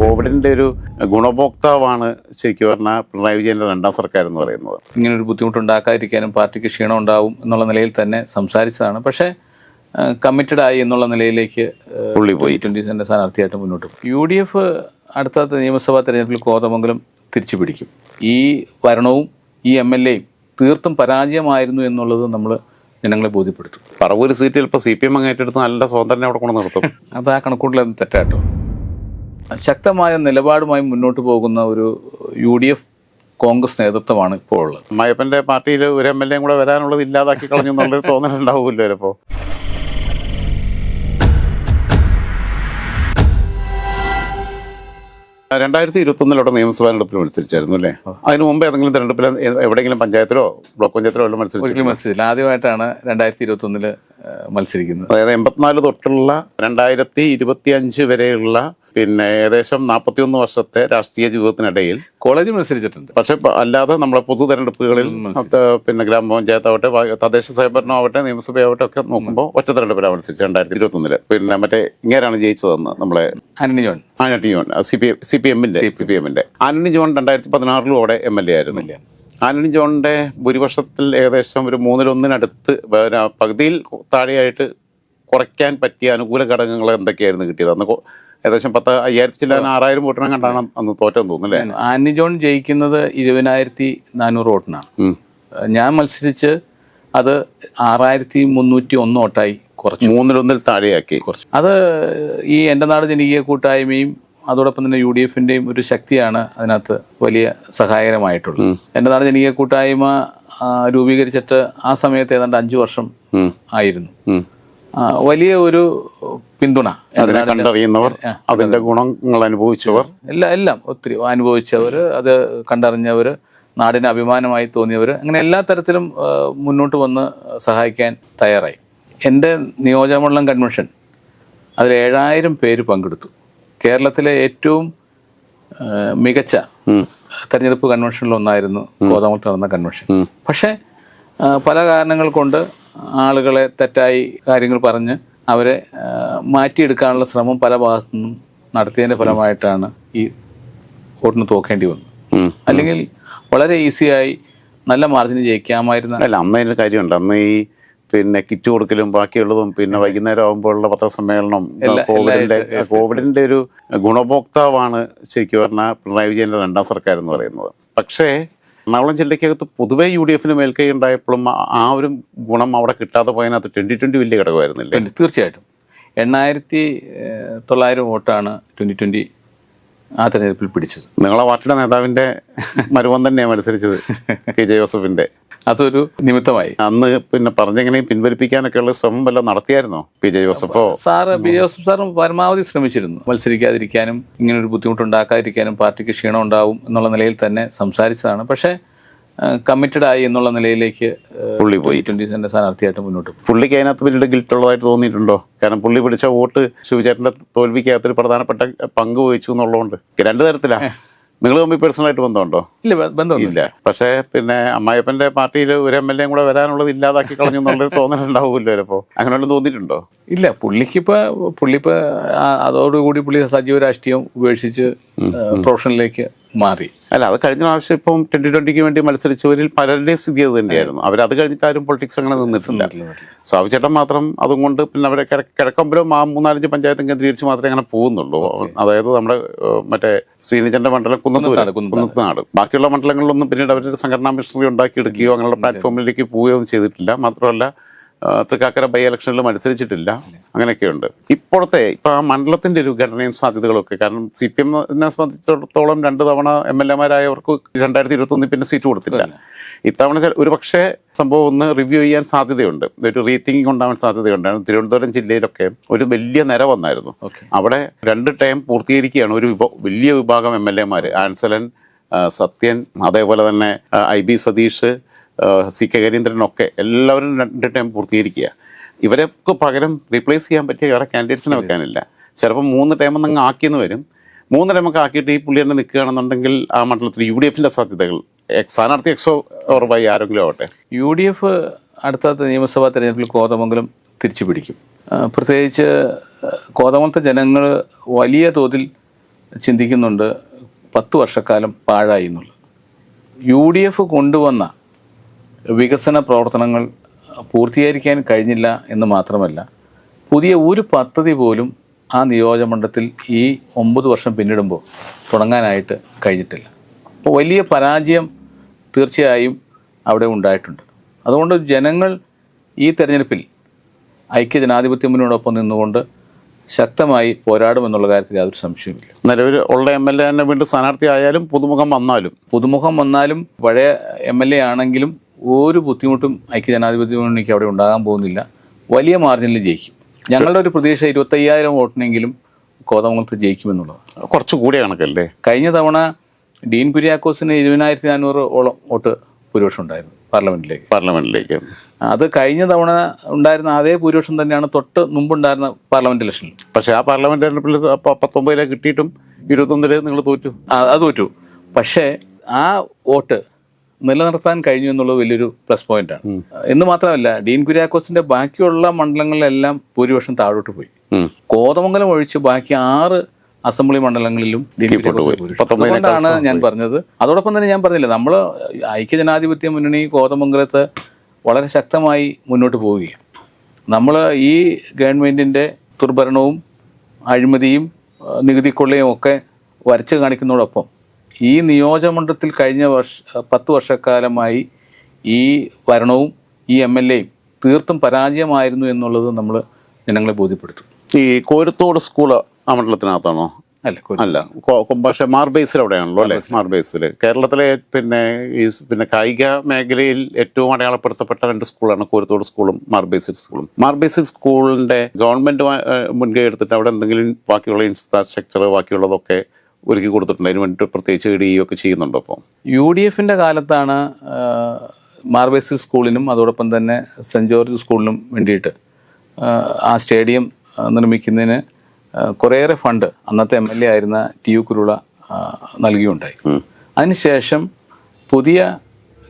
കോവിഡിന്റെ ഒരു ഗുണഭോക്താവാണ് ശരിക്കും പറഞ്ഞാൽ പിണറായി വിജയന്റെ രണ്ടാം സർക്കാർ എന്ന് പറയുന്നത്. ഇങ്ങനെ ഒരു ബുദ്ധിമുട്ടുണ്ടാക്കാതിരിക്കാനും പാർട്ടിക്ക് ക്ഷീണം ഉണ്ടാവും എന്നുള്ള നിലയിൽ തന്നെ സംസാരിച്ചതാണ്. പക്ഷേ കമ്മിറ്റഡ് ആയി എന്നുള്ള നിലയിലേക്ക് പുള്ളി പോയി. ട്വന്റി സെന്റ് സ്ഥാനാർത്ഥിയായിട്ട് മുന്നോട്ട് യു ഡി എഫ് അടുത്ത നിയമസഭാ തെരഞ്ഞെടുപ്പിൽ കോതമംഗലം തിരിച്ചു പിടിക്കും ഈ ഭരണവും ഈ എം എൽ എയും തീർത്തും പരാജയമായിരുന്നു എന്നുള്ളത് നമ്മൾ ജനങ്ങളെ ബോധ്യപ്പെടുത്തും. പറവൂർ സീറ്റിൽ ഇപ്പോൾ സി പി എം അങ്ങേറ്റെടുത്ത് നല്ല സ്വാതന്ത്ര്യം അവിടെ കൊണ്ട് നിർത്തും അത് ആ കണക്കൂട്ടിലത് തെറ്റാട്ടോ. ശക്തമായ നിലപാടുമായി മുന്നോട്ട് പോകുന്ന ഒരു യു ഡി എഫ് കോൺഗ്രസ് നേതൃത്വമാണ് ഇപ്പോൾ ഉള്ളത്. മയപ്പന്റെ പാർട്ടിയിൽ ഒരു എം എൽ എയും കൂടെ വരാനുള്ളത് ഇല്ലാതാക്കി കളഞ്ഞു എന്നുള്ളൊരു തോന്നലുണ്ടാവുമല്ലോ ചിലപ്പോൾ രണ്ടായിരത്തി ഇരുപത്തൊന്നിലോടെ നിയമസഭാ തെരഞ്ഞെടുപ്പിൽ മത്സരിച്ചായിരുന്നു അല്ലേ? അതിന് മുമ്പ് ഏതെങ്കിലും തെരഞ്ഞെടുപ്പിൽ എവിടെയെങ്കിലും പഞ്ചായത്തിലോ ബ്ലോക്ക് പഞ്ചായത്തിലോ മത്സരിച്ചു മത്സരിച്ചില്ല. ആദ്യമായിട്ടാണ് രണ്ടായിരത്തി ഇരുപത്തി ഒന്നിൽ മത്സരിക്കുന്നത്. അതായത് എൺപത്തിനാല് തൊട്ടുള്ള രണ്ടായിരത്തി ഇരുപത്തി അഞ്ച് വരെയുള്ള പിന്നെ ഏകദേശം നാൽപ്പത്തിയൊന്ന് വർഷത്തെ രാഷ്ട്രീയ ജീവിതത്തിനിടയിൽ കോളേജ് മത്സരിച്ചിട്ടുണ്ട്. പക്ഷെ അല്ലാതെ നമ്മളെ പൊതു തെരഞ്ഞെടുപ്പുകളിൽ പിന്നെ ഗ്രാമപഞ്ചായത്ത് ആവട്ടെ വ- തദ്ദേശ സ്വയംഭരണം ആവട്ടെ നിയമസഭയാവട്ടെ ഒക്കെ നോക്കുമ്പോൾ ഒറ്റ തെരഞ്ഞെടുപ്പിലാണ് മത്സരിച്ചത് രണ്ടായിരത്തി ഇരുപത്തൊന്നിൽ പിന്നെ മറ്റേ ഇങ്ങനെയാണ് ജയിച്ചതെന്ന് നമ്മളെ Antony John. Antony John. C P C P എമ്മിന്റെ സി പി എമ്മിന്റെ. ആന്റണി ജോൺ രണ്ടായിരത്തി പതിനാറിലും അവിടെ എം എൽ എ ആയിരുന്നു. ആന്റണി ജോണിന്റെ ഭൂരിപക്ഷത്തിൽ ഏകദേശം ഒരു മൂന്നിലൊന്നിനടുത്ത് പകുതിയിൽ താഴെയായിട്ട് കുറയ്ക്കാൻ പറ്റിയ അനുകൂല ഘടകങ്ങൾ എന്തൊക്കെയായിരുന്നു കിട്ടിയത്? അന്ന് ഏകദേശം പത്ത് അയ്യായിരത്തി ചില്ലാൻ ആറായിരം വോട്ടിനെ കണ്ടാണ് അന്ന് തോറ്റെന്ന് തോന്നുന്നു അല്ലേ? ആന്റണി ജോൺ ജയിക്കുന്നത് ഇരുപതിനായിരത്തി നാനൂറ് വോട്ടിനാണ്. ഞാൻ മത്സരിച്ച് അത് ആറായിരത്തി മുന്നൂറ്റി ഒന്ന് വോട്ടായി കുറച്ച്. മൂന്നിലൊന്നിൽ താഴെയാക്കി. കുറച്ച്. അത് ഈ എന്റെ നാട് ജനകീയ കൂട്ടായ്മയും അതോടൊപ്പം തന്നെ യു ഡി എഫിന്റെയും ഒരു ശക്തിയാണ് അതിനകത്ത് വലിയ സഹായകരമായിട്ടുള്ളത്. എന്റെ നാട് ജനകീയ കൂട്ടായ്മ രൂപീകരിച്ചിട്ട് ആ സമയത്ത് ഏതാണ്ട് അഞ്ചു വർഷം ആയിരുന്നു. വലിയ ഒരു പിന്തുണ. അതിനെ കണ്ടറിയുന്നവർ അതിന്റെ ഗുണങ്ങൾ അനുഭവിച്ചവർ. എല്ലാം എല്ലാം ഒത്തിരി അനുഭവിച്ചവർ അത് കണ്ടറിഞ്ഞവർ നാടിന് അഭിമാനമായി തോന്നിയവർ അങ്ങനെ എല്ലാ തരത്തിലും മുന്നോട്ട് വന്ന് സഹായിക്കാൻ തയ്യാറായി. എന്റെ നിയോജകമണ്ഡലം കൺവെൻഷൻ അതിൽ ഏഴായിരം പേര് പങ്കെടുത്തു. കേരളത്തിലെ ഏറ്റവും മികച്ച തെരഞ്ഞെടുപ്പ് കൺവെൻഷനിൽ ഒന്നായിരുന്നു കോതമംഗലത്ത് നടന്ന കൺവെൻഷൻ പക്ഷേ പല കാരണങ്ങൾ കൊണ്ട് ആളുകളെ തെറ്റായി കാര്യങ്ങൾ പറഞ്ഞ് അവരെ മാറ്റിയെടുക്കാനുള്ള ശ്രമം പല ഭാഗത്തു നിന്നും നടത്തിയതിന്റെ ഫലമായിട്ടാണ് ഈ വോട്ടിന് തോക്കേണ്ടി വന്നത്. അല്ലെങ്കിൽ വളരെ ഈസിയായി നല്ല മാർജിന് ജയിക്കാമായിരുന്ന അല്ല അന്ന് അതിന് കാര്യമുണ്ട്. അന്ന് ഈ പിന്നെ കിറ്റ് കൊടുക്കലും ബാക്കിയുള്ളതും പിന്നെ വൈകുന്നേരം ആകുമ്പോഴുള്ള പത്രസമ്മേളനം കോവിഡിന്റെ കോവിഡിന്റെ ഒരു ഗുണഭോക്താവാണ് ശരിക്കും പറഞ്ഞാൽ പിണറായി വിജയന്റെ രണ്ടാം സർക്കാർ എന്ന് പറയുന്നത്. പക്ഷേ എറണാകുളം ജില്ലയ്ക്കകത്ത് പൊതുവെ യു ഡി എഫിന് മേൽക്കൈ ഉണ്ടായപ്പോഴും ആ- ഒരു ഗുണം അവിടെ കിട്ടാതെ പോയതിനകത്ത് ട്വന്റി ട്വന്റി വലിയ ഘടകമായിരുന്നില്ലേ? തീർച്ചയായിട്ടും. എണ്ണായിരത്തി തൊള്ളായിരം വോട്ടാണ് ട്വന്റി ട്വന്റി ആ തെരഞ്ഞെടുപ്പിൽ പിടിച്ചത്. നിങ്ങളെ പാർട്ടിയുടെ നേതാവിന്റെ മരുവൻ തന്നെയാണ് മത്സരിച്ചത് കെ ജെ ജോസഫിന്റെ. അതൊരു നിമിത്തമായി. അന്ന് പിന്നെ പറഞ്ഞെങ്ങനെ പിൻവലിപ്പിക്കാനൊക്കെയുള്ള ശ്രമം വല്ലതും നടത്തിയായിരുന്നോ പി ജെ ജോസഫോ? സാറ് പി ജോസഫ് സാറും പരമാവധി ശ്രമിച്ചിരുന്നു. മത്സരിക്കാതിരിക്കാനും ഇങ്ങനെ ഒരു ബുദ്ധിമുട്ടുണ്ടാക്കാതിരിക്കാനും പാർട്ടിക്ക് ക്ഷീണം ഉണ്ടാവും എന്നുള്ള നിലയിൽ തന്നെ സംസാരിച്ചതാണ്. പക്ഷേ കമ്മിറ്റഡ് ആയി എന്നുള്ള നിലയിലേക്ക് പുള്ളി പോയി. ട്വന്റി സെന്റെ സ്ഥാനാർത്ഥിയായിട്ട് മുന്നോട്ട് പുള്ളിക്ക് അതിനകത്ത് പിന്നീട് ഗിൽറ്റ് ഉള്ളതായിട്ട് തോന്നിയിട്ടുണ്ടോ? കാരണം പുള്ളി പിടിച്ച വോട്ട് ശിവചേട്ടന്റെ തോൽവിക്കകത്തൊരു പ്രധാനപ്പെട്ട പങ്ക് വഹിച്ചു എന്നുള്ളതുകൊണ്ട്. രണ്ടു തരത്തിലാ. നിങ്ങൾ തമ്മിൽ പേഴ്സണലായിട്ട് ബന്ധമുണ്ടോ? ഇല്ല ബ- ഇല്ല. പക്ഷേ പിന്നെ അമ്മായപ്പന്റെ പാർട്ടിയിൽ ഒരു എം എൽ എയും കൂടെ വരാനുള്ളത് ഇല്ലാതാക്കി കളഞ്ഞു എന്നുള്ളൊരു തോന്നലുണ്ടാവുമല്ലോ ചിലപ്പോ. അങ്ങനെ ഒന്നും തോന്നിയിട്ടുണ്ടോ? ഇല്ല പുള്ളിക്കിപ്പോ പുള്ളിപ്പോ അതോടുകൂടി പുള്ളി സജീവ രാഷ്ട്രീയം ഉപേക്ഷിച്ച് പ്രൊഫഷനിലേക്ക് മാറി. അല്ല അത് കഴിഞ്ഞ പ്രാവശ്യം ഇപ്പം ട്വന്റി ട്വന്റിക്ക് വേണ്ടി മത്സരിച്ചവരിൽ പലരുടെയും സ്ഥിതി അത് തന്നെയായിരുന്നു. അവർ അത് കഴിഞ്ഞിട്ട് ആരും പൊളിറ്റിക്സ് അങ്ങനെ നിന്നിട്ടില്ല. സാബു ചേട്ടൻ മാത്രം അതും കൊണ്ട് പിന്നെ അവരെ കിഴ- കിഴക്കമ്പലം ആ മൂന്നാലഞ്ച് പഞ്ചായത്തും കേന്ദ്രീകരിച്ച് മാത്രമേ അങ്ങനെ പോകുന്നുള്ളൂ. അതായത് നമ്മുടെ മറ്റേ ശ്രീനിജന്റെ മണ്ഡലം കുന്നത്തൂരാണ് കുന്നത്തനാട് ബാക്കിയുള്ള മണ്ഡലങ്ങളിലൊന്നും പിന്നീട് അവരുടെ സംഘടനാ മിഷണറി ഉണ്ടാക്കിയെടുക്കുകയോ അങ്ങനെയുള്ള പ്ലാറ്റ്ഫോമിലേക്ക് പോവുകയോ ചെയ്തിട്ടില്ല. മാത്രമല്ല തൃക്കാക്കര ബൈ ഇലക്ഷനിൽ മത്സരിച്ചിട്ടില്ല. അങ്ങനെയൊക്കെയുണ്ട്. ഇപ്പോഴത്തെ ഇപ്പൊ ആ മണ്ഡലത്തിന്റെ ഒരു ഘടനയും സാധ്യതകളൊക്കെ കാരണം സി പി എമ്മിനെ സംബന്ധിച്ചിടത്തോളം രണ്ട് തവണ എം എൽ എമാരായവർക്ക് രണ്ടായിരത്തി ഇരുപത്തി ഒന്നിൽ പിന്നെ സീറ്റ് കൊടുത്തില്ല. ഇത്തവണ ഒരു പക്ഷേ സംഭവം ഒന്ന് റിവ്യൂ ചെയ്യാൻ സാധ്യതയുണ്ട്. ഒരു റീതിങ്കിങ് ഉണ്ടാവാൻ സാധ്യതയുണ്ട്. തിരുവനന്തപുരം ജില്ലയിലൊക്കെ ഒരു വലിയ നിര വന്നായിരുന്നു. അവിടെ രണ്ട് ടൈം പൂർത്തീകരിക്കുകയാണ് ഒരു വലിയ വിഭാഗം എം എൽ എമാര് ആൻസലൻ സത്യൻ അതേപോലെ തന്നെ I B Satheesh C K കരീന്ദ്രനൊക്കെ എല്ലാവരും രണ്ട് ടൈം പൂർത്തീകരിക്കുക. ഇവരൊക്കെ പകരം റീപ്ലേസ് ചെയ്യാൻ പറ്റിയ വേറെ കാൻഡിഡേറ്റ്സിനെ വെക്കാനില്ല. ചിലപ്പോൾ മൂന്ന് ടൈം അങ്ങ് ആക്കിയെന്ന് വരും. മൂന്ന് ടൈമൊക്കെ ആക്കിയിട്ട് ഈ പുള്ളി തന്നെ നിൽക്കുകയാണെന്നുണ്ടെങ്കിൽ ആ മണ്ഡലത്തിൽ യു ഡി എഫിന്റെ സാധ്യതകൾ സ്ഥാനാർത്ഥി എക്സോ ഉറപ്പായി ആരെങ്കിലും ആവട്ടെ. യു ഡി എഫ് അടുത്ത നിയമസഭാ തെരഞ്ഞെടുപ്പിൽ കോതമംഗലം തിരിച്ചു പിടിക്കും. പ്രത്യേകിച്ച് കോതമംഗലത്തെ ജനങ്ങൾ വലിയ തോതിൽ ചിന്തിക്കുന്നുണ്ട് പത്ത് വർഷക്കാലം പാഴായി എന്നുള്ളത്. യു ഡി എഫ് കൊണ്ടുവന്ന വികസന പ്രവർത്തനങ്ങൾ പൂർത്തീകരിക്കാൻ കഴിഞ്ഞില്ല എന്ന് മാത്രമല്ല പുതിയ ഒരു പദ്ധതി പോലും ആ നിയോജകമണ്ഡലത്തിൽ ഈ ഒമ്പത് വർഷം പിന്നിടുമ്പോൾ തുടങ്ങാനായിട്ട് കഴിഞ്ഞിട്ടില്ല. അപ്പോൾ വലിയ പരാജയം തീർച്ചയായും അവിടെ ഉണ്ടായിട്ടുണ്ട്. അതുകൊണ്ട് ജനങ്ങൾ ഈ തെരഞ്ഞെടുപ്പിൽ ഐക്യ ജനാധിപത്യ മുന്നോടൊപ്പം നിന്നുകൊണ്ട് ശക്തമായി പോരാടുമെന്നുള്ള കാര്യത്തിൽ യാതൊരു സംശയമില്ല നിലവിൽ ഉള്ള എം എൽ എ തന്നെ വീണ്ടും സ്ഥാനാർത്ഥി ആയാലും പുതുമുഖം വന്നാലും? പുതുമുഖം വന്നാലും പഴയ എം എൽ എ ആണെങ്കിലും ഒരു ബുദ്ധിമുട്ടും ഐക്യജനാധിപത്യ മുന്നണിക്ക് അവിടെ ഉണ്ടാകാൻ പോകുന്നില്ല. വലിയ മാർജിനിൽ ജയിക്കും. ഞങ്ങളുടെ ഒരു പ്രതീക്ഷ ഇരുപത്തയ്യായിരം വോട്ടിനെങ്കിലും കോതമംഗലത്ത് ജയിക്കുമെന്നുള്ളത് കുറച്ച് കൂടിയ കണക്കല്ലേ? കഴിഞ്ഞ തവണ ഡീൻ കുര്യാക്കോസിന് ഇരുപതിനായിരത്തി നാനൂറ് ഓളം വോട്ട് ഭൂരിപക്ഷം ഉണ്ടായിരുന്നു പാർലമെന്റിലേക്ക്. പാർലമെന്റിലേക്ക്. അത് കഴിഞ്ഞ തവണ ഉണ്ടായിരുന്ന അതേ ഭൂരിപക്ഷം തന്നെയാണ് തൊട്ട് മുമ്പുണ്ടായിരുന്ന പാർലമെന്റ് ഇലക്ഷനിൽ. പക്ഷേ ആ പാർലമെന്റ് തെരഞ്ഞെടുപ്പിൽ പത്തൊമ്പതിലെ കിട്ടിയിട്ടും ഇരുപത്തൊന്നിൽ നിങ്ങൾ തോറ്റു. ആ, അത് തോറ്റു. പക്ഷേ ആ വോട്ട് നിലനിർത്താൻ കഴിഞ്ഞു എന്നുള്ളത് വലിയൊരു പ്ലസ് പോയിന്റാണ് എന്ന് മാത്രമല്ല ഡീൻ കുര്യാക്കോസിന്റെ ബാക്കിയുള്ള മണ്ഡലങ്ങളിലെല്ലാം ഭൂരിപക്ഷം താഴോട്ട് പോയി. കോതമംഗലം ഒഴിച്ച് ബാക്കി ആറ് അസംബ്ലി മണ്ഡലങ്ങളിലും അതുകൊണ്ടാണ് ഞാൻ പറഞ്ഞത്. അതോടൊപ്പം തന്നെ ഞാൻ പറഞ്ഞില്ല നമ്മൾ ഐക്യജനാധിപത്യ മുന്നണി കോതമംഗലത്ത് വളരെ ശക്തമായി മുന്നോട്ട് പോവുകയാണ്. നമ്മൾ ഈ ഗവൺമെന്റിന്റെ ദുർഭരണവും അഴിമതിയും നികുതി കൊള്ളയും ഒക്കെ വരച്ച് കാണിക്കുന്നതോടൊപ്പം ഈ നിയോജകമണ്ഡലത്തിൽ കഴിഞ്ഞ വർഷ പത്ത് വർഷക്കാലമായി ഈ ഭരണവും ഈ എം എൽ എയും തീർത്തും പരാജയമായിരുന്നു എന്നുള്ളത് നമ്മൾ ജനങ്ങളെ ബോധ്യപ്പെടുത്തും. ഈ കോരത്തോട് സ്കൂൾ ആ മണ്ഡലത്തിനകത്താണോ? അല്ല അല്ല പക്ഷെ മാർബേസിൽ അവിടെയാണല്ലോ അല്ലേ? മാർബേസിൽ. കേരളത്തിലെ പിന്നെ ഈ പിന്നെ കായിക മേഖലയിൽ ഏറ്റവും അടയാളപ്പെടുത്തപ്പെട്ട രണ്ട് സ്കൂളാണ് കോരത്തോട് സ്കൂളും മാർബേസിൽ സ്കൂളും. മാർബേസിൽ സ്കൂളിന്റെ ഗവൺമെന്റ് മുൻകൈ എടുത്തിട്ട് അവിടെ എന്തെങ്കിലും ബാക്കിയുള്ള ഇൻഫ്രാസ്ട്രക്ചർ ബാക്കിയുള്ളതൊക്കെ ഒരുക്കി കൊടുത്തിട്ടുണ്ട്. അതിന് വേണ്ടി പ്രത്യേകിച്ച് ഇടുകയും ഒക്കെ ചെയ്യുന്നുണ്ടോ അപ്പോൾ യു ഡി എഫിന്റെ കാലത്താണ് മാർബേസി സ്കൂളിനും അതോടൊപ്പം തന്നെ സെന്റ് ജോർജ് സ്കൂളിനും വേണ്ടിയിട്ട് ആ, സ്റ്റേഡിയം നിർമ്മിക്കുന്നതിന് കുറേയേറെ ഫണ്ട് അന്നത്തെ എം എൽ എ ആയിരുന്ന ടി യു കുരുള നൽകിയുണ്ടായി. അതിനുശേഷം പുതിയ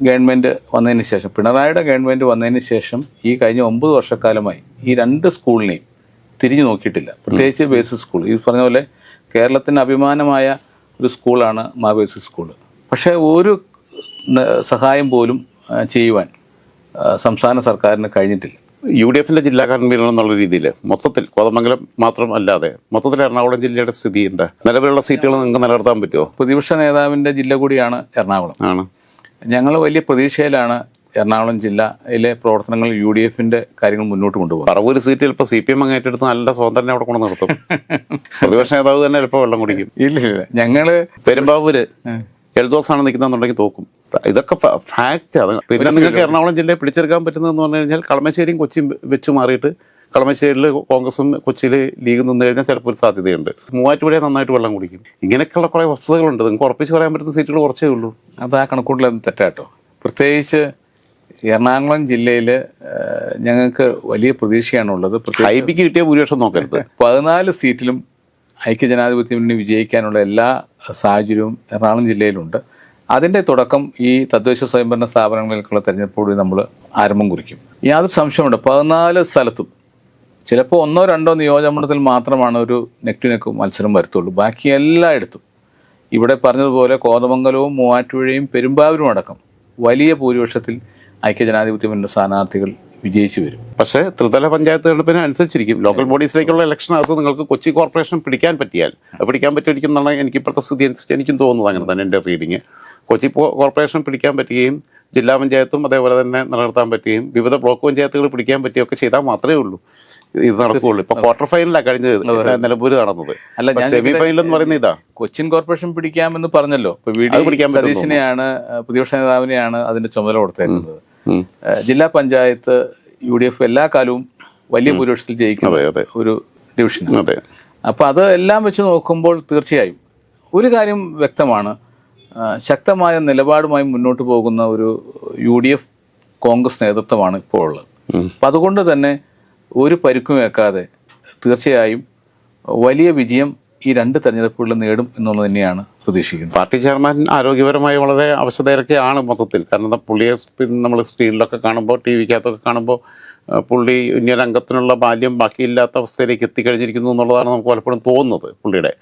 ഗവൺമെന്റ് വന്നതിന് ശേഷം പിണറായിയുടെ ഗവൺമെന്റ് വന്നതിന് ശേഷം ഈ കഴിഞ്ഞ ഒമ്പത് വർഷക്കാലമായി ഈ രണ്ട് സ്കൂളിനെയും തിരിഞ്ഞു നോക്കിയിട്ടില്ല. പ്രത്യേകിച്ച് ബേസിക് സ്കൂൾ. ഈ പറഞ്ഞ പോലെ കേരളത്തിന് അഭിമാനമായ ഒരു സ്കൂളാണ് മാവേസി സ്കൂൾ പക്ഷേ ഒരു സഹായം പോലും ചെയ്യുവാൻ സംസ്ഥാന സർക്കാരിന് കഴിഞ്ഞിട്ടില്ല. യു ഡി എഫിന്റെ ജില്ലാ കൺവീനർ എന്നുള്ള രീതിയിൽ മൊത്തത്തിൽ കോതമംഗലം മാത്രം അല്ലാതെ മൊത്തത്തിൽ എറണാകുളം ജില്ലയുടെ സ്ഥിതി എന്താ? നിലവിലുള്ള സീറ്റുകൾ നിങ്ങൾക്ക് നിലനിർത്താൻ പറ്റുമോ? പ്രതിപക്ഷ നേതാവിന്റെ ജില്ല കൂടിയാണ് എറണാകുളം. ആണ്. ഞങ്ങൾ വലിയ പ്രതീക്ഷയിലാണ് എറണാകുളം ജില്ലയിലെ പ്രവർത്തനങ്ങൾ യു ഡി എഫിന്റെ കാര്യങ്ങൾ മുന്നോട്ട് കൊണ്ടുപോകും. പറവൂർ സീറ്റിൽ ചിലപ്പോൾ സി പി എം അങ്ങേറ്റെടുത്ത് നല്ല സ്വതന്ത്രനെ അവിടെ കൊണ്ട് നിർത്തും. പ്രതിപക്ഷ നേതാവ് തന്നെ ചിലപ്പോൾ വെള്ളം കുടിക്കും. ഇല്ല ഇല്ല. ഞങ്ങൾ പെരുമ്പാവൂര് എൽദോസാണ് നിൽക്കുന്നുണ്ടെങ്കിൽ തോക്കും. ഇതൊക്കെ ഫാക്റ്റ് അത് പിന്നെ നിങ്ങൾക്ക് എറണാകുളം ജില്ലയെ പിടിച്ചെടുക്കാൻ പറ്റുന്നതെന്ന് പറഞ്ഞു കഴിഞ്ഞാൽ കളമശ്ശേരിയും കൊച്ചിയും വെച്ച് മാറിയിട്ട് കളമശ്ശേരിയിൽ കോൺഗ്രസും കൊച്ചിയിൽ ലീഗ് നിന്ന് കഴിഞ്ഞാൽ ചിലപ്പോൾ ഒരു സാധ്യതയുണ്ട്. മൂവാറ്റുപുഴയെ നന്നായിട്ട് വെള്ളം കുടിക്കും. ഇങ്ങനെയൊക്കെയുള്ള കുറേ വസ്തുതകളുണ്ട്. നിങ്ങൾക്ക് ഉറപ്പിച്ച് പറയാൻ പറ്റുന്ന സീറ്റുകൾ കുറച്ചേ ഉള്ളൂ. അത് ആ കണക്കൂട്ടൽ തെറ്റാട്ടോ. പ്രത്യേകിച്ച് എറണാകുളം ജില്ലയിൽ ഞങ്ങൾക്ക് വലിയ പ്രതീക്ഷയാണുള്ളത്. ഐ ഹൈബിക്ക് കിട്ടിയ ഭൂരിപക്ഷം നോക്കരുത്. പതിനാല് സീറ്റിലും ഐക്യജനാധിപത്യ മുന്നണി വിജയിക്കാനുള്ള എല്ലാ സാഹചര്യവും എറണാകുളം ജില്ലയിലുണ്ട്. അതിന്റെ തുടക്കം ഈ തദ്ദേശ സ്വയംഭരണ സ്ഥാപനങ്ങളിലേക്കുള്ള തെരഞ്ഞെടുപ്പോട് നമ്മൾ ആരംഭം കുറിക്കും. യാതൊരു സംശയമുണ്ട് പതിനാല് സ്ഥലത്തും ചിലപ്പോൾ ഒന്നോ രണ്ടോ നിയോജകമണ്ഡലത്തിൽ മാത്രമാണ് ഒരു നെക്ക് ടു നെക്ക് മത്സരം വരുത്തുള്ളൂ. ബാക്കി എല്ലായിടത്തും. ഇവിടെ പറഞ്ഞതുപോലെ കോതമംഗലവും മൂവാറ്റുപുഴയും പെരുമ്പാവൂരും അടക്കം വലിയ ഭൂരിപക്ഷത്തിൽ ഐക്യജനാധിപത്യ മുന്നണി സ്ഥാനാർത്ഥികൾ വിജയിച്ചു വരും. പക്ഷേ ത്രിതല പഞ്ചായത്ത് തെരഞ്ഞെടുപ്പിന് അനുസരിച്ചിരിക്കും ലോക്കൽ ബോഡീസിലേക്കുള്ള ഇലക്ഷനകത്ത് നിങ്ങൾക്ക് കൊച്ചി കോർപ്പറേഷൻ പിടിക്കാൻ പറ്റിയാൽ പിടിക്കാൻ പറ്റുമായിരിക്കും എന്നാണ് എനിക്ക് ഇപ്പോഴത്തെ സ്ഥിതി അനുസരിച്ച് എനിക്കും തോന്നുന്നത് അങ്ങനെ തന്നെ എന്റെ റീഡിങ് കൊച്ചി കോർപ്പറേഷൻ പിടിക്കാൻ പറ്റുകയും ജില്ലാ പഞ്ചായത്തും അതേപോലെ തന്നെ നിലനിർത്താൻ പറ്റുകയും വിവിധ ബ്ലോക്ക് പഞ്ചായത്തുകൾ പിടിക്കാൻ പറ്റുകയൊക്കെ ചെയ്താൽ മാത്രമേ ഉള്ളൂ. ഇത് നടക്കുകയുള്ളൂ. ഇപ്പൊ ക്വാർട്ടർ ഫൈനലാണ് കഴിഞ്ഞത്. നിലമ്പൂര് നടന്നത് അല്ല, സെമി ഫൈനൽ എന്ന് പറയുന്നത് ഇതാ. കൊച്ചിൻ കോർപ്പറേഷൻ പിടിക്കാമെന്ന് പറഞ്ഞല്ലോ. സതീശനെയാണ് പ്രതിപക്ഷ നേതാവിനെയാണ് അതിന്റെ ചുമതല കൊടുത്തേക്കുന്നത്. ജില്ലാ പഞ്ചായത്ത് യു ഡി എഫ് എല്ലാ കാലവും വലിയ ഭൂരിപക്ഷത്തിൽ ജയിക്കുന്ന ഒരു ഡിവിഷൻ അതെ. അപ്പൊ അത് എല്ലാം വെച്ച് നോക്കുമ്പോൾ തീർച്ചയായും ഒരു കാര്യം വ്യക്തമാണ്. ശക്തമായ നിലപാടുമായി മുന്നോട്ട് പോകുന്ന ഒരു യു ഡി എഫ് കോൺഗ്രസ് നേതൃത്വമാണ് ഇപ്പോൾ ഉള്ളത് അപ്പം അതുകൊണ്ട് തന്നെ ഒരു പരുക്കും വെക്കാതെ തീർച്ചയായും വലിയ വിജയം ഈ രണ്ട് തെരഞ്ഞെടുപ്പുകളിൽ നേടും എന്നുള്ളത് തന്നെയാണ് പ്രതീക്ഷിക്കുന്നത്. പാർട്ടി ചെയർമാൻ ആരോഗ്യപരമായി വളരെ അവശതയിലൊക്കെയാണ് മൊത്തത്തിൽ. കാരണം പുള്ളിയെ നമ്മൾ സ്ക്രീനിലൊക്കെ കാണുമ്പോൾ ടി വിക്കകത്തൊക്കെ കാണുമ്പോൾ പുള്ളി ഇനിയൊരു അംഗത്തിനുള്ള ബാല്യം ബാക്കിയില്ലാത്ത അവസ്ഥയിലേക്ക് എത്തിക്കഴിഞ്ഞിരിക്കുന്നു എന്നുള്ളതാണ് നമുക്ക് പലപ്പോഴും തോന്നുന്നത് പുള്ളിയുടെ.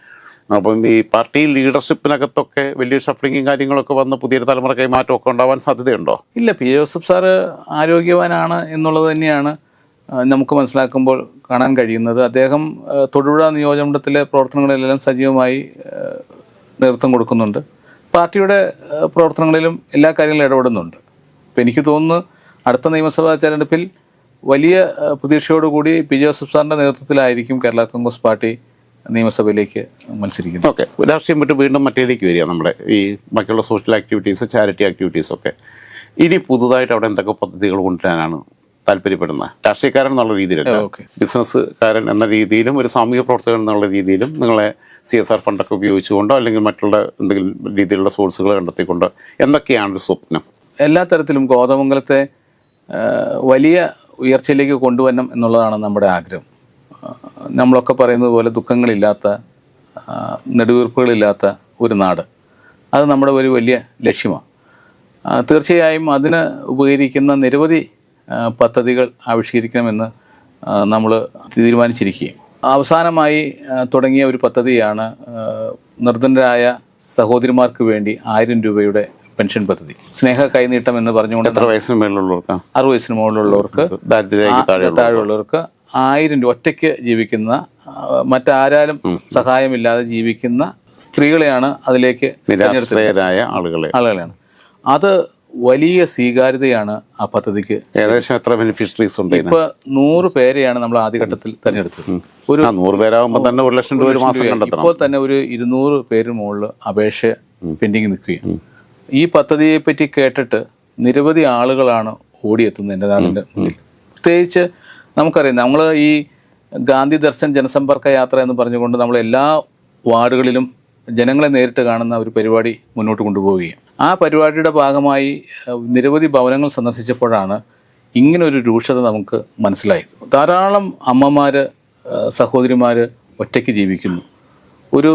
അപ്പം ഈ പാർട്ടി ലീഡർഷിപ്പിനകത്തൊക്കെ വലിയ ഷഫ്ലിങ്ങും കാര്യങ്ങളൊക്കെ വന്ന് പുതിയ തലമുറ കൈമാറ്റമൊക്കെ ഉണ്ടാവാൻ സാധ്യതയുണ്ടോ? ഇല്ല പി ജോസഫ് സാറ് ആരോഗ്യവാനാണ് എന്നുള്ളത് തന്നെയാണ് നമുക്ക് മനസ്സിലാക്കുമ്പോൾ കാണാൻ കഴിയുന്നത്. അദ്ദേഹം തൊടുപുഴ നിയോജകമണ്ഡലത്തിലെ പ്രവർത്തനങ്ങളിലെല്ലാം സജീവമായി നേതൃത്വം കൊടുക്കുന്നുണ്ട്. പാർട്ടിയുടെ പ്രവർത്തനങ്ങളിലും എല്ലാ കാര്യങ്ങളിലും ഇടപെടുന്നുണ്ട്. അപ്പം എനിക്ക് തോന്നുന്നു അടുത്ത നിയമസഭാ തെരഞ്ഞെടുപ്പിൽ വലിയ പ്രതീക്ഷയോടുകൂടി പി ജോസഫ് സാറിന്റെ നേതൃത്വത്തിലായിരിക്കും കേരള കോൺഗ്രസ് പാർട്ടി നിയമസഭയിലേക്ക് മത്സരിക്കുന്നത്. ഓക്കെ. രാഷ്ട്രീയം വിട്ട് വീണ്ടും മറ്റേതിലേക്ക് വരിക നമ്മുടെ ഈ ബാക്കിയുള്ള സോഷ്യൽ ആക്ടിവിറ്റീസ് ചാരിറ്റി ആക്ടിവിറ്റീസ് ഒക്കെ. ഇനി പുതുതായിട്ട് അവിടെ എന്തൊക്കെ പദ്ധതികൾ കൊണ്ടുവരാനാണ് താല്പര്യപ്പെടുന്നത് രാഷ്ട്രീയക്കാരൻ എന്നുള്ള രീതിയിലല്ല. ബിസിനസ്സുകാരൻ എന്ന രീതിയിലും ഒരു സാമൂഹ്യ പ്രവർത്തകൻ എന്നുള്ള രീതിയിലും നിങ്ങളെ സി എസ് ആർ ഫണ്ടൊക്കെ ഉപയോഗിച്ചുകൊണ്ടോ അല്ലെങ്കിൽ മറ്റുള്ള എന്തെങ്കിലും രീതിയിലുള്ള സോഴ്സുകൾ കണ്ടെത്തിക്കൊണ്ടോ? എന്തൊക്കെയാണ് ഒരു സ്വപ്നം? എല്ലാ തരത്തിലും കോതമംഗലത്തെ വലിയ ഉയർച്ചയിലേക്ക് കൊണ്ടുവരണം എന്നുള്ളതാണ് നമ്മുടെ ആഗ്രഹം. നമ്മളൊക്കെ പറയുന്നത് പോലെ ദുഃഖങ്ങളില്ലാത്ത നെടുവീർപ്പുകളില്ലാത്ത ഒരു നാട്. അത് നമ്മുടെ ഒരു വലിയ ലക്ഷ്യമാണ് തീർച്ചയായും അതിന് ഉപകരിക്കുന്ന നിരവധി പദ്ധതികൾ ആവിഷ്കരിക്കണമെന്ന് നമ്മൾ തീരുമാനിച്ചിരിക്കുകയും. അവസാനമായി തുടങ്ങിയ ഒരു പദ്ധതിയാണ് നിർദ്ധനരായ സഹോദരിമാർക്ക് വേണ്ടി ആയിരം രൂപയുടെ പെൻഷൻ പദ്ധതി. സ്നേഹ കൈനീട്ടം എന്ന് പറഞ്ഞുകൊണ്ട് എത്ര വയസ്സിന് മേളിലുള്ളവർക്ക്? അറുപത് വയസ്സിന് മുകളിലുള്ളവർക്ക് താഴെയുള്ളവർക്ക്. ആയിരം രൂപ ഒറ്റയ്ക്ക് ജീവിക്കുന്ന മറ്റാരും മറ്റാരാലും സഹായമില്ലാതെ ജീവിക്കുന്ന സ്ത്രീകളെയാണ് അതിലേക്ക് നിരാശ്രയരായ ആളുകളെ. ആളുകളെയാണ്. അത് വലിയ സ്വീകാര്യതയാണ് ആ പദ്ധതിക്ക്. ഏകദേശം എത്ര ബെനിഫിഷ്യറീസ് ഉണ്ട്? ഇപ്പൊ നൂറ് പേരെയാണ് നമ്മൾ ആദ്യഘട്ടത്തിൽ തെരഞ്ഞെടുത്തത്. ഒരു നൂറ് പേരാകുമ്പോൾ തന്നെ ഒരു ലക്ഷം രൂപ ഒരു മാസം കണ്ടെത്തണം. ഇപ്പോൾ തന്നെ ഒരു ഇരുന്നൂറ് പേര് മുകളിൽ അപേക്ഷ പെൻഡിങ് നിൽക്കുകയാണ്. ഈ പദ്ധതിയെ പറ്റി കേട്ടിട്ട് നിരവധി ആളുകളാണ് ഓടിയെത്തുന്നത് എന്റെ നാടിന്റെ മുന്നിൽ. പ്രത്യേകിച്ച് നമുക്കറിയാം നമ്മൾ ഈ ഗാന്ധി ദർശൻ ജനസമ്പർക്ക യാത്ര എന്ന് പറഞ്ഞുകൊണ്ട് നമ്മൾ എല്ലാ വാർഡുകളിലും ജനങ്ങളെ നേരിട്ട് കാണുന്ന ഒരു പരിപാടി മുന്നോട്ട് കൊണ്ടുപോവുകയും. ആ പരിപാടിയുടെ ഭാഗമായി നിരവധി ഭവനങ്ങൾ സന്ദർശിച്ചപ്പോഴാണ് ഇങ്ങനൊരു രൂക്ഷത നമുക്ക് മനസ്സിലായത്. ധാരാളം അമ്മമാർ സഹോദരിമാർ ഒറ്റയ്ക്ക് ജീവിക്കുന്നു. ഒരു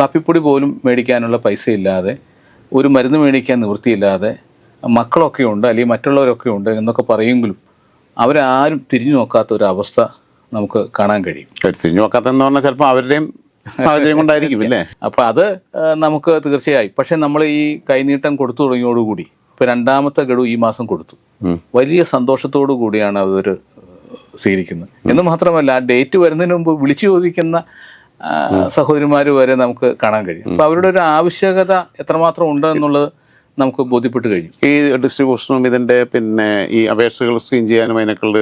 കാപ്പിപ്പൊടി പോലും മേടിക്കാനുള്ള പൈസ ഇല്ലാതെ ഒരു മരുന്ന് മേടിക്കാൻ നിവൃത്തിയില്ലാതെ മക്കളൊക്കെ ഉണ്ട് അല്ലെങ്കിൽ മറ്റുള്ളവരൊക്കെ ഉണ്ട് എന്നൊക്കെ പറയുമെങ്കിലും അവരാരും തിരിഞ്ഞു നോക്കാത്ത ഒരു അവസ്ഥ നമുക്ക് കാണാൻ കഴിയും. തിരിഞ്ഞു നോക്കാത്തെന്ന് പറഞ്ഞാൽ ചിലപ്പോൾ അവരുടെയും സാഹചര്യം കൊണ്ടായിരിക്കും അല്ലേ? അപ്പൊ അത് നമുക്ക് തീർച്ചയായും. പക്ഷെ നമ്മൾ ഈ കൈനീട്ടം കൊടുത്തു തുടങ്ങിയോടുകൂടി ഇപ്പൊ രണ്ടാമത്തെ ഗഡു ഈ മാസം കൊടുത്തു. വലിയ സന്തോഷത്തോടു കൂടിയാണ് അവർ സ്വീകരിക്കുന്നത്. എന്ന് മാത്രമല്ല ആ ഡേറ്റ് വരുന്നതിന് മുമ്പ് വിളിച്ചു ചോദിക്കുന്ന സഹോദരിമാർ വരെ നമുക്ക് കാണാൻ കഴിയും. അപ്പൊ അവരുടെ ഒരു ആവശ്യകത എത്രമാത്രം ഉണ്ട് എന്നുള്ളത് നമുക്ക് ബോധ്യപ്പെട്ട് കഴിഞ്ഞു. ഈ ഡിസ്ട്രിബ്യൂഷനും ഇതിന്റെ പിന്നെ ഈ അപേക്ഷകൾ സ്ക്രീൻ ചെയ്യാനും അതിനൊക്കെയുള്ള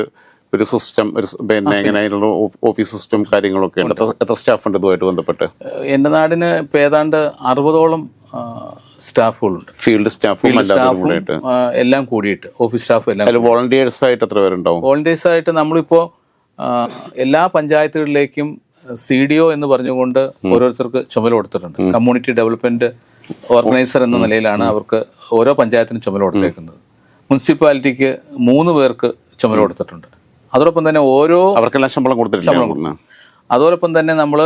ഒരു സിസ്റ്റം ഒരു പിന്നെ എങ്ങനെ അതിനുള്ള ഓഫീസ് സിസ്റ്റം കാര്യങ്ങളൊക്കെ ഉണ്ട്. എത്ര- സ്റ്റാഫ് ഉണ്ട് ഇതുമായിട്ട് ബന്ധപ്പെട്ട്? എന്റെ നാടിന് ഇപ്പം ഏതാണ്ട് അറുപതോളം സ്റ്റാഫുകളുണ്ട്. ഫീൽഡ് സ്റ്റാഫും എല്ലാം കൂടിയിട്ട്. ഓഫീസ് സ്റ്റാഫ് എല്ലാം വോളണ്ടിയേഴ്സ് ആയിട്ട് എത്ര പേരുണ്ടാവും? വോളണ്ടിയേഴ്സ് ആയിട്ട് നമ്മളിപ്പോൾ എല്ലാ പഞ്ചായത്തുകളിലേക്കും സി ഡി ഒ എന്ന് പറഞ്ഞുകൊണ്ട് ഓരോരുത്തർക്ക് ചുമല കൊടുത്തിട്ടുണ്ട്. കമ്മ്യൂണിറ്റി ഡെവലപ്മെന്റ് ഓർഗനൈസർ എന്ന നിലയിലാണ് അവർക്ക് ഓരോ പഞ്ചായത്തിനും ചുമല കൊടുത്തേക്കുന്നത്. മുനിസിപ്പാലിറ്റിക്ക് മൂന്ന് പേർക്ക് ചുമല കൊടുത്തിട്ടുണ്ട്. അതോടൊപ്പം തന്നെ ഓരോ അവർക്കെല്ലാം ശമ്പളം കൊടുത്തിട്ടില്ല അതോടൊപ്പം തന്നെ നമ്മൾ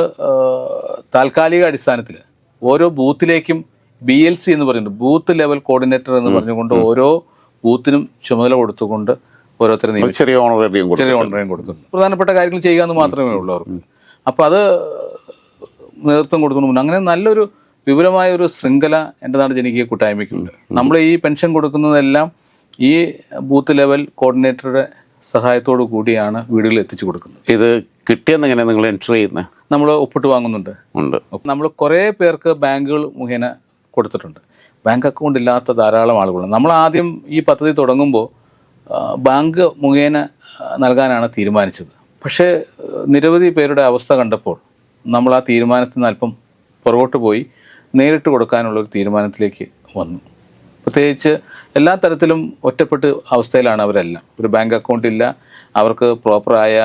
താൽക്കാലിക അടിസ്ഥാനത്തിൽ ഓരോ ബൂത്തിലേക്കും ബി എൽ സി എന്ന് പറയുന്നത് ബൂത്ത് ലെവൽ കോർഡിനേറ്റർ എന്ന് പറഞ്ഞുകൊണ്ട് ഓരോ ബൂത്തിനും ചുമതല കൊടുത്തുകൊണ്ട് ഓരോരുത്തരും ചെറിയ ഓണറേറിയം ചെറിയ ഓണറേറിയം കൊടുത്തു പ്രധാനപ്പെട്ട കാര്യങ്ങൾ ചെയ്യുക എന്ന് മാത്രമേ ഉള്ളൂ അവർക്ക്. അപ്പം അത് നേതൃത്വം കൊടുക്കുന്നു അങ്ങനെ നല്ലൊരു വിപുലമായ ഒരു ശൃംഖല എന്റെ നാട് ജനകീയ കൂട്ടായ്മയ്ക്കുണ്ട് നമ്മൾ ഈ പെൻഷൻ കൊടുക്കുന്നതെല്ലാം ഈ ബൂത്ത് ലെവൽ കോർഡിനേറ്ററുടെ സഹായത്തോടു കൂടിയാണ് വീടുകളിൽ എത്തിച്ചു കൊടുക്കുന്നത്. ഇത് കിട്ടിയെന്നെങ്ങനെ നിങ്ങൾ എൻട്രി ചെയ്യുന്നത് നമ്മൾ ഒപ്പിട്ട് വാങ്ങുന്നുണ്ട്. ഉണ്ട്. നമ്മൾ കുറേ പേർക്ക് ബാങ്കുകൾ മുഖേന കൊടുത്തിട്ടുണ്ട്. ബാങ്ക് അക്കൗണ്ട് ഇല്ലാത്ത ധാരാളം ആളുകളുണ്ട്. നമ്മൾ ആദ്യം ഈ പദ്ധതി തുടങ്ങുമ്പോൾ ബാങ്ക് മുഖേന നൽകാനാണ് തീരുമാനിച്ചത്. പക്ഷേ നിരവധി പേരുടെ അവസ്ഥ കണ്ടപ്പോൾ നമ്മൾ ആ തീരുമാനത്തിൽ നിന്ന് അല്പം പുറകോട്ട് പോയി നേരിട്ട് കൊടുക്കാനുള്ള ഒരു തീരുമാനത്തിലേക്ക് വന്നു. പ്രത്യേകിച്ച് എല്ലാ തരത്തിലും ഒറ്റപ്പെട്ട് അവസ്ഥയിലാണ് അവരെല്ലാം. ഒരു ബാങ്ക് അക്കൗണ്ട് ഇല്ല അവർക്ക് പ്രോപ്പറായ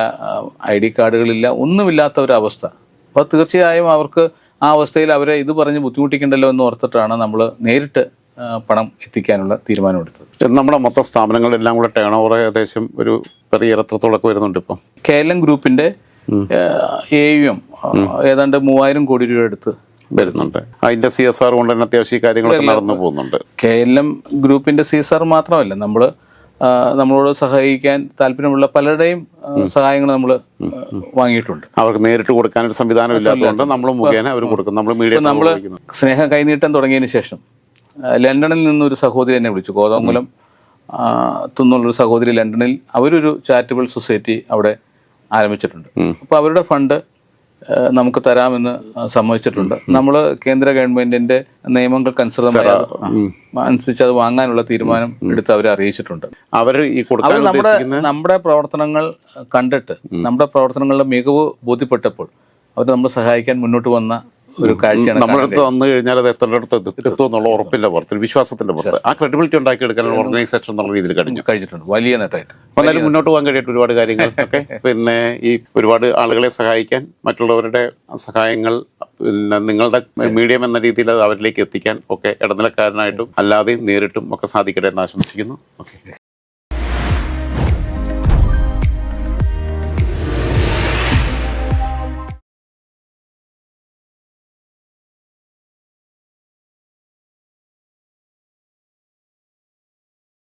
ഐ ഡി കാർഡുകളില്ല ഒന്നുമില്ലാത്ത ഒരു അവസ്ഥ. അപ്പോൾ തീർച്ചയായും അവർക്ക് ആ അവസ്ഥയിൽ അവരെ ഇത് പറഞ്ഞ് ബുദ്ധിമുട്ടിക്കണ്ടല്ലോ എന്ന് ഓർത്തിട്ടാണ് നമ്മൾ നേരിട്ട് പണം എത്തിക്കാനുള്ള തീരുമാനമെടുത്തത്. നമ്മുടെ മൊത്തം സ്ഥാപനങ്ങളെല്ലാം കൂടെ ടേൺ ഓവർ ഏകദേശം ഒരു പെറിയ എത്രത്തോളൊക്കെ വരുന്നുണ്ട് ഇപ്പം. കെ എൽ എം ഗ്രൂപ്പിന്റെ എ യു എം ഏതാണ്ട് മൂവായിരം കോടി രൂപ എടുത്ത് വരുന്നുണ്ട്. അതിന്റെ സി എസ് ആർ കൊണ്ട് തന്നെ അത്യാവശ്യം ഈ കാര്യങ്ങളൊക്കെ നടന്നു പോകുന്നുണ്ട്. കെ എൽ എം ഗ്രൂപ്പിന്റെ സി എസ് ആർ മാത്രമല്ല. നമ്മൾ നമ്മളോട് സഹായിക്കാൻ താല്പര്യമുള്ള പലരുടെയും സഹായങ്ങൾ നമ്മൾ വാങ്ങിയിട്ടുണ്ട്. അവർക്ക് നേരിട്ട് കൊടുക്കാനൊരു സംവിധാനം ഇല്ലാത്തതുകൊണ്ട് നമ്മൾ മുഖേന അവർ കൊടുക്കും. നമ്മൾ മീഡിയ നമ്മൾ സ്നേഹം കൈനീട്ടം തുടങ്ങിയതിന് ശേഷം ലണ്ടനിൽ നിന്ന് ഒരു സഹോദരി എന്നെ വിളിച്ചു. കോതമംഗലം തുന്നുള്ളൊരു സഹോദരി ലണ്ടനിൽ അവരൊരു ചാരിറ്റബിൾ സൊസൈറ്റി അവിടെ ആരംഭിച്ചിട്ടുണ്ട്. അപ്പോൾ അവരുടെ ഫണ്ട് നമുക്ക് തരാമെന്ന് സമ്മതിച്ചിട്ടുണ്ട്. നമ്മൾ കേന്ദ്ര ഗവൺമെന്റിന്റെ നിയമങ്ങൾക്കനുസൃതമായി അനുസരിച്ച് അത് വാങ്ങാനുള്ള തീരുമാനം എടുത്ത് അവരെ അറിയിച്ചിട്ടുണ്ട്. അവർ ഈ അവർ നമ്മുടെ നമ്മുടെ പ്രവർത്തനങ്ങൾ കണ്ടിട്ട് നമ്മുടെ പ്രവർത്തനങ്ങളുടെ മികവ് ബോധ്യപ്പെട്ടപ്പോൾ അവർ നമ്മളെ സഹായിക്കാൻ മുന്നോട്ട് വന്ന ഒരു കാഴ്ചയാണ് നമ്മളടുത്ത് വന്നു കഴിഞ്ഞാൽ അത് എത്തേണ്ടടുത്ത് എത്തും? എന്നുള്ള ഉറപ്പില്ല പുറത്ത് വിശ്വാസത്തിന്റെ പുറത്ത്. ആ ക്രെഡിബിലിറ്റി ഉണ്ടാക്കിയെടുക്കാൻ ഓർഗനൈസേഷൻ എന്നുള്ള രീതിയിൽ കഴിഞ്ഞു. കഴിഞ്ഞിട്ടുണ്ട്. വലിയ നേട്ടമായിട്ട്. എന്നാലും മുന്നോട്ട് പോകാൻ കഴിയിട്ട് ഒരുപാട് കാര്യങ്ങൾ. ഒക്കെ പിന്നെ ഈ ഒരുപാട് ആളുകളെ സഹായിക്കാൻ മറ്റുള്ളവരുടെ സഹായങ്ങൾ പിന്നെ നിങ്ങളുടെ മീഡിയം എന്ന രീതിയിൽ അത് അവരിലേക്ക് എത്തിക്കാൻ ഒക്കെ ഇടനിലക്കാരനായിട്ടും അല്ലാതെയും നേരിട്ടും ഒക്കെ സാധിക്കട്ടെ എന്ന് ആശംസിക്കുന്നു. ഓക്കെ.